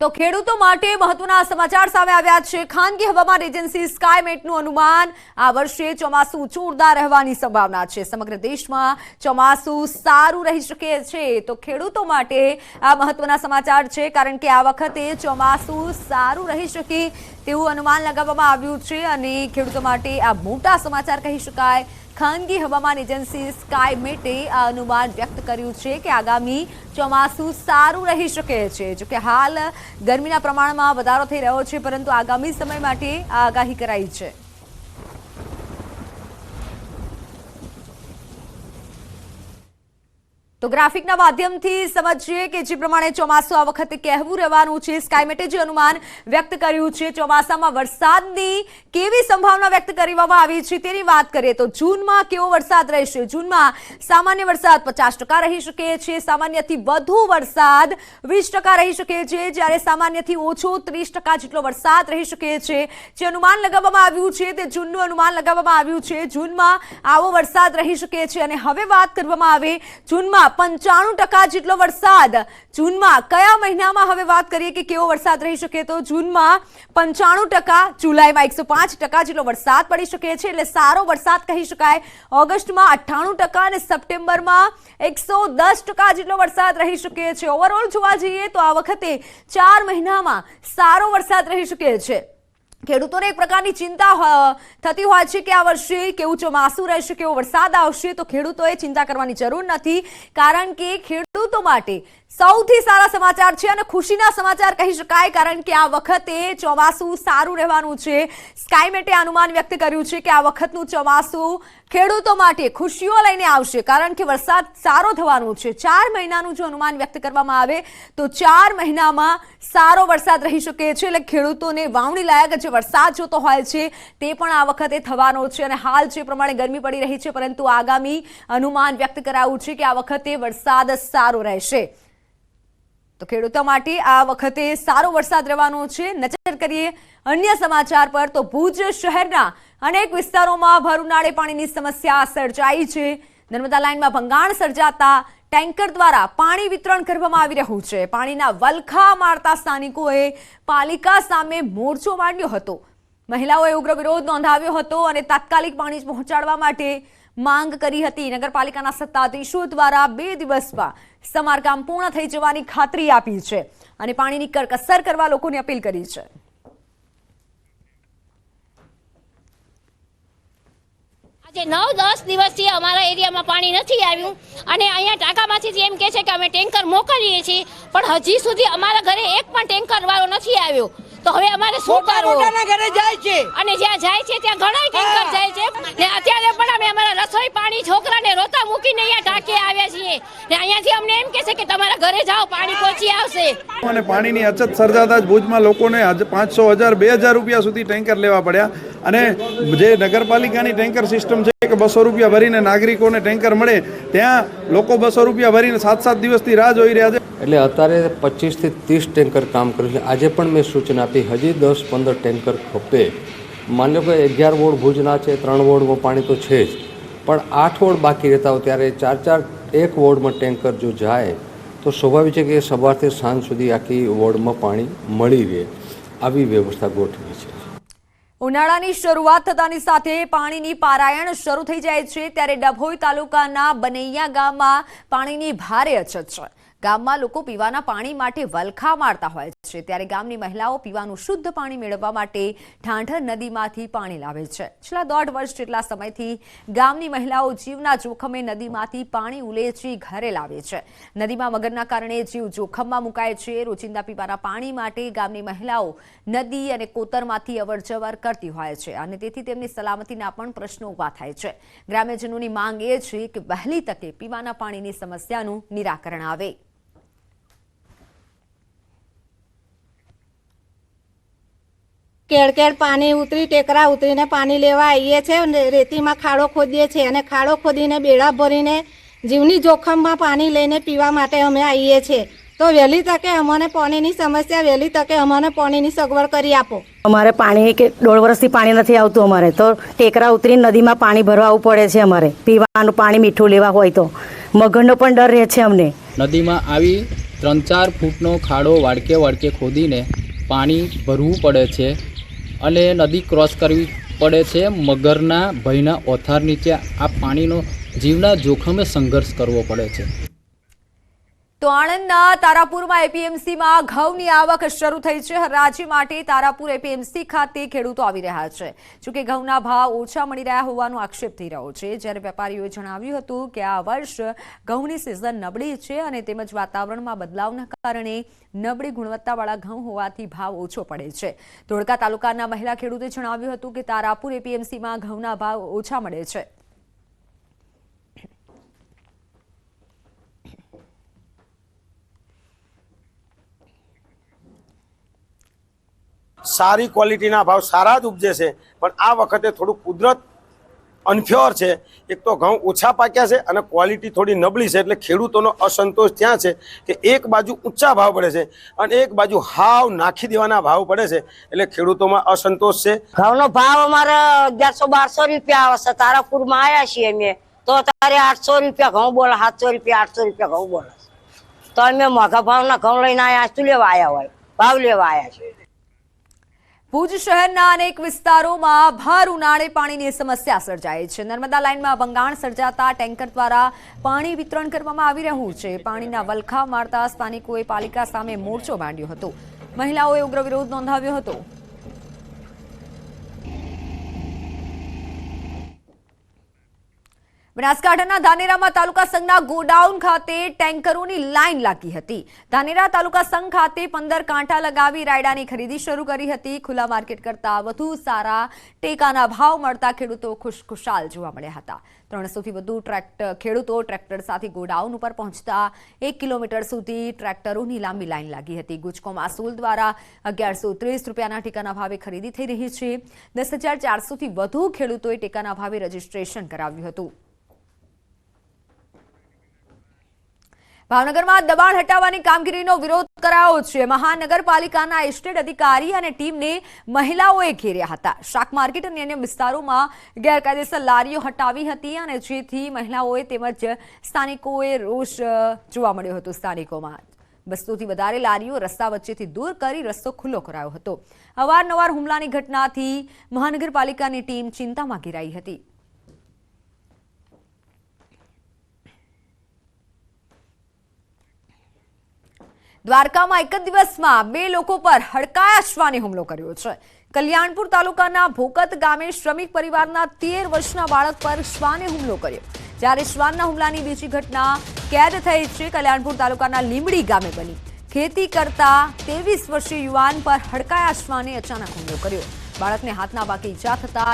તો ખેડૂતો માટે મહત્વના સમાચાર સામે આવ્યા છે. ખાનગી હવામાન એજન્સી સ્કાયમેટનું અનુમાન, આ વર્ષે ચોમાસું જોરદાર રહેવાની સંભાવના છે. સમગ્ર દેશમાં ચોમાસું સારું રહી શકે છે. તો ખેડૂતો માટે આ મહત્વના સમાચાર છે, કારણ કે આ વખતે ચોમાસું સારું રહી શકે તેવું અનુમાન લગાવવામાં આવ્યું છે અને ખેડૂતો માટે આ મોટા સમાચાર કહી શકાય. ખાનગી હવામાન એજન્સી સ્કાયમેટે આ અનુમાન વ્યક્ત કર્યું છે કે આગામી ચોમાસું સારું રહી શકે છે. જોકે હાલ ગરમીના પ્રમાણમાં વધારો થઈ રહ્યો છે, પરંતુ આગામી સમય માટે આગાહી કરાઈ છે. તો ગ્રાફિકના માધ્યમથી સમજીએ કે જે પ્રમાણે ચોમાસું આ વખતે કહેવું રહેવાનું છે. સ્કાયમેટે જે અનુમાન વ્યક્ત કર્યું છે, ચોમાસામાં વરસાદની કેવી સંભાવના વ્યક્ત કરવામાં આવી છે તેની વાત કરીએ તો જૂનમાં કેવો વરસાદ રહેશે? જૂનમાં સામાન્ય વરસાદ પચાસ રહી શકે છે, સામાન્યથી વધુ વરસાદ વીસ રહી શકે છે. જ્યારે સામાન્યથી ઓછો ત્રીસ જેટલો વરસાદ રહી શકે છે. જે અનુમાન લગાવવામાં આવ્યું છે તે જૂનનું અનુમાન લગાવવામાં આવ્યું છે. જૂનમાં આવો વરસાદ રહી શકે છે. અને હવે વાત કરવામાં આવે જૂનમાં પંચાણું ટકા જેટલો વરસાદ જૂનમાં કયા મહિનામાં હવે વાત કરીએ કે કેવો વરસાદ રહી શકે તો જૂનમાં પંચાણું ટકા, જુલાઈમાં એકસો પાંચ ટકા જેટલો વરસાદ પડી શકે છે. એટલે સારો વરસાદ કહી શકાય. ઓગસ્ટમાં અઠ્ઠાણું ટકા અને સપ્ટેમ્બરમાં એકસો દસ ટકા જેટલો વરસાદ રહી શકે છે. ઓવરઓલ જોવા જઈએ તો આ વખતે ચાર મહિનામાં સારો વરસાદ રહી શકે છે. ખેડૂતોને એક પ્રકારની ચિંતા થતી હોય છે કે આ વર્ષે કેવું ચોમાસું રહેશે, કેવો વરસાદ આવશે, તો ખેડૂતોએ ચિંતા કરવાની જરૂર નથી. કારણ કે ખેડૂતો માટે સૌથી સારા સમાચાર છે અને ખુશીના સમાચાર કહી શકાય, કારણ કે આ વખતે ચોમાસું સારું રહેવાનું છે. સ્કાયમેટે અનુમાન વ્યક્ત કર્યું છે કે આ વખતનું ચોમાસું ખેડૂતો માટે ખુશીઓ લઈને આવશે, કારણ કે વરસાદ સારો થવાનો છે. ચાર મહિનાનું જો અનુમાન વ્યક્ત કરવામાં આવે, તો ચાર મહિનામાં સારો વરસાદ રહી શકે છે. એટલે ખેડૂતોને વાવણી લાયક જે વરસાદ જોતો હોય છે, તે પણ આ વખતે થવાનો છે અને હાલ જે પ્રમાણે ગરમી પડી રહી છે, પરંતુ આગામી અનુમાન વ્યક્ત કરાયું છે કે આ વખતે વરસાદ સારો રહેશે. તો ખેડૂતો માટે આ વખતે સારો વરસાદ રહેવાનો છે. નજર કરીએ અન્ય સમાચાર પર તો ભુજ શહેરના અનેક વિસ્તારોમાં ભર ઉનાળે પાણીની સમસ્યા સર્જાઈ છે. નર્મદા લાઇનમાં ભંગાણ સર્જાતા ટેન્કર દ્વારા પાણી વિતરણ કરવામાં આવી રહ્યું છે. પાણીના વલખા મારતા સ્થાનિકોએ પાલિકા સામે મોરચો માંડ્યો હતો. મહિલાઓએ ઉગ્ર વિરોધ નોંધાવ્યો હતો અને તાત્કાલિક પાણી પહોંચાડવા માટે માંગ કરી હતી. નગરપાલિકાના સત્તાધીશો દ્વારા બે દિવસમાં સમારકામ પૂર્ણ થઈ જવાની ખાતરી આપી છે અને પાણીની કરકસર કરવા લોકોને અપીલ કરી છે. આજે નવ દસ દિવસથી અમારા એરિયામાં પાણી નથી આવ્યું અને અહીંયા ટાંકામાંથી એમ કહે છે કે અમે ટેન્કર મોકલીએ છીએ, પણ હજી સુધી અમારા ઘરે એક પણ ટેન્કર વાળો નથી આવ્યો. તો હવે અમારે શું કરવું? ઘરે જાય છે. અને જ્યાં જાય છે ત્યાં ઘણા ટેન્કર જાય છે. ને અત્યારે પણ અમે અમારા રસોઈ પાણી છોકરાને રોતા મૂકીને અહીંયા ટાંકે આવ્યા છીએ. ને અહીંયાથી અમને એમ કહે છે કે તમારા ઘરે જાઓ પાણી પહોંચી આવશે. અને પાણીની અછત સર્જાતા જ ભુજમાં લોકોને આજે પાંચસો હજાર બે હજાર રૂપિયા સુધી ટેન્કર લેવા પડ્યા. અને જે નગરપાલિકાની ટેન્કર સિસ્ટમ છે કે બસો રૂપિયા ભરીને નાગરિકોને ટેન્કર મળે, ત્યાં લોકો બસો રૂપિયા ભરીને સાત સાત દિવસથી રાહ જોઈ રહ્યા છે. એટલે અત્યારે પચીસથી ત્રીસ ટેન્કર કામ કર્યું છે. આજે પણ મેં સૂચના આપી, હજી દસ પંદર ટેન્કર ખપે. માની લો કે અગિયાર વોર્ડ ભુજના છે, ત્રણ વોર્ડમાં પાણી તો છે જ. પણ આઠ વોર્ડ બાકી રહેતા હોય ત્યારે ચાર ચાર એક વોર્ડમાં ટેન્કર જો જાય, તો સ્વાભાવિક છે કે સવારથી સાંજ સુધી આખી વોર્ડમાં પાણી મળી રહે. આવી વ્યવસ્થા ગોઠવી છે. ઉનાળાની શરૂઆત થતાની સાથે પાણીની પારાયણ શરૂ થઈ જાય છે, ત્યારે ડભોઈ તાલુકાના બનૈયા ગામમાં પાણીની ભારે અછત છે. ગામમાં લોકો પીવાના પાણી માટે વલખા મારતા હોય છે. ત્યારે ગામની મહિલાઓ પીવાનું શુદ્ધ પાણી મેળવવા માટે ઠાંઠર નદીમાંથી પાણી લાવે છે. છેલ્લા દોઢ વર્ષ જેટલા સમયથી ગામની મહિલાઓ જીવના જોખમે નદીમાંથી પાણી ઉલેચી ઘરે લાવે છે. નદીમાં મગરના કારણે જીવ જોખમમાં મુકાય છે. રોજિંદા પીવાના પાણી માટે ગામની મહિલાઓ નદી અને કોતરમાંથી અવરજવર કરતી હોય છે અને તેથી તેમની સલામતીના પણ પ્રશ્નો ઊભા થાય છે. ગ્રામ્યજનોની માંગ એ છે કે વહેલી તકે પીવાના પાણીની સમસ્યાનું નિરાકરણ આવે. કેળ કેળ પાણી ઉતરી ટેકરા ઉતરીને પાણી લેવા આવીએ છીએ અને રેતીમાં ખાડો ખોદીએ છીએ અને ખાડો ખોદીને બેડા ભરીને જીવની જોખમમાં પાણી લઈને પીવા માટે અમે આવીએ છીએ તો વહેલી તકે અમને પાણીની સમસ્યા વહેલી તકે અમને પાણીની સગવડ કરી આપો. અમારે પાણી કે દોઢ વર્ષથી પાણી નથી આવતું અમારે. તો ટેકરા ઉતરીને નદીમાં પાણી ભરવા આવવું પડે છે અમારે. પીવાનું પાણી મીઠું લેવા હોય તો. મગરનો પણ ડર રહે છે અમને. નદીમાં આવી ત્રણ ચાર ફૂટનો ખાડો વાડકે વાડકે ખોદીને પાણી ભરવું પડે છે. અને નદી ક્રોસ કરવી પડે છે. મગરના ભયના ઓથાર નીચે આ પાણીનો જીવના જોખમે સંઘર્ષ કરવો પડે છે. તો આણંદના તારાપુરમાં એપીએમસીમાં ઘઉંની આવક શરૂ થઈ છે. હરાજી માટે તારાપુર એપીએમસી ખાતે ખેડૂતો આવી રહ્યા છે. જોકે ઘઉંના ભાવ ઓછા મળી રહ્યા હોવાનો આક્ષેપ થઈ રહ્યો છે. જ્યારે વેપારીઓએ જણાવ્યું હતું કે આ વર્ષ ઘઉંની સિઝન નબળી છે અને તેમજ વાતાવરણમાં બદલાવના કારણે નબળી ગુણવત્તાવાળા ઘઉં હોવાથી ભાવ ઓછો પડે છે. ધોળકા તાલુકાના મહિલા ખેડૂતે જણાવ્યું હતું કે તારાપુર એપીએમસીમાં ઘઉંના ભાવ ઓછા મળે છે. સારી ક્વોલિટીના ભાવ સારા જ ઉપજે છે, પણ આ વખતે થોડું કુદરત અનફ્યોર છે. એક તો ઘઉં ઓછા પાક્યા છે અને ક્વોલિટી થોડી નબળી છે, એટલે ખેડૂતોનો અસંતોષ ત્યાં છે કે એક બાજુ ઊંચા ભાવ પડે છે અને એક બાજુ હાવ નાખી દેવાના ભાવ પડે છે, એટલે ખેડૂતોમાં અસંતોષ છે. ઘઉંનો ભાવ અમારે અગિયારસો બારસો રૂપિયા આવે છે. તારાપુરમાં આવ્યા છીએ અમે. તો તારે આઠસો રૂપિયા ઘઉં બોલે, સાતસો રૂપિયા, આઠસો રૂપિયા ઘઉં બોલે તો અમે મોઘા ભાવના ઘઉં લઈને આવ્યા શું લેવા આવ્યા હોય? ભાવ લેવા આવ્યા છીએ. ભુજ શહેરના અનેક વિસ્તારોમાં ભાર ઉનાળે પાણીની સમસ્યા સર્જાય છે. નર્મદા લાઇનમાં ભંગાણ સર્જાતા ટેન્કર દ્વારા પાણી વિતરણ કરવામાં આવી રહ્યું છે. પાણીના વલખા મારતા સ્થાનિકોએ પાલિકા સામે મોરચો માંડ્યો હતો. મહિલાઓએ ઉગ્ર વિરોધ નોંધાવ્યો હતો. બનાસકાંઠાના ધાનેરામાં તાલુકા સંઘના ગોડાઉન ખાતે ટેન્કરોની લાઇન લાગી હતી. ધાનેરા તાલુકા સંઘ ખાતે પંદર કાંઠા લગાવી રાયડાની ખરીદી શરૂ કરી હતી. ખુલ્લા માર્કેટ કરતા વધુ સારા ટેકાના ભાવ મળતા ખેડૂતો ખુશખુશાલ જોવા મળ્યા હતા. ત્રણસોથી વધુ ટ્રેક્ટર ખેડૂતો ટ્રેક્ટર સાથે ગોડાઉન ઉપર પહોંચતા એક કિલોમીટર સુધી ટ્રેક્ટરોની લાંબી લાઇન લાગી હતી. ગુજકોમ માસૂલ દ્વારા અગિયારસો ત્રીસ રૂપિયાના ટેકાના ભાવે ખરીદી થઈ રહી છે. દસ હજાર ચારસોથી વધુ ખેડૂતોએ ટેકાના ભાવે રજીસ્ટ્રેશન કરાવ્યું હતું. ભાવનગરમાં દબાણ હટાવવાની કામગીરીનો વિરોધ કરાયો છે. મહાનગરપાલિકાના એસ્ટેટ અધિકારી અને ટીમને મહિલાઓએ ઘેર્યા હતા. શાક માર્કેટ અને અન્ય વિસ્તારોમાં ગેરકાયદેસર લારીઓ હટાવી હતી અને જેથી મહિલાઓએ તેમજ સ્થાનિકોએ રોષ જોવા મળ્યો હતો સ્થાનિકોમાં. બસોથી વધારે લારીઓ રસ્તા વચ્ચેથી દૂર કરી રસ્તો ખુલ્લો કરાયો હતો. અવારનવાર હુમલાની ઘટનાથી મહાનગરપાલિકાની ટીમ ચિંતામાં ઘેરાઈ હતી. દ્વારકામાં એક જ દિવસમાં બે લોકો પર હડકાયા શ્વાને હુમલો કર્યો છે. કલ્યાણપુર તાલુકાના ભોકત ગામે શ્રમિક પરિવારના તેર વર્ષના બાળક પર શ્વાને હુમલો કર્યો. જ્યારે શ્વાનના હુમલાની બીજી ઘટના કેદ થઈ છે, કલ્યાણપુર તાલુકાના લીમડી ગામે બની. ખેતી કરતા ત્રેવીસ વર્ષીય યુવાન પર હડકાયા શ્વાને અચાનક હુમલો કર્યો. બાળકને હાથના વાકે ઈજા થતા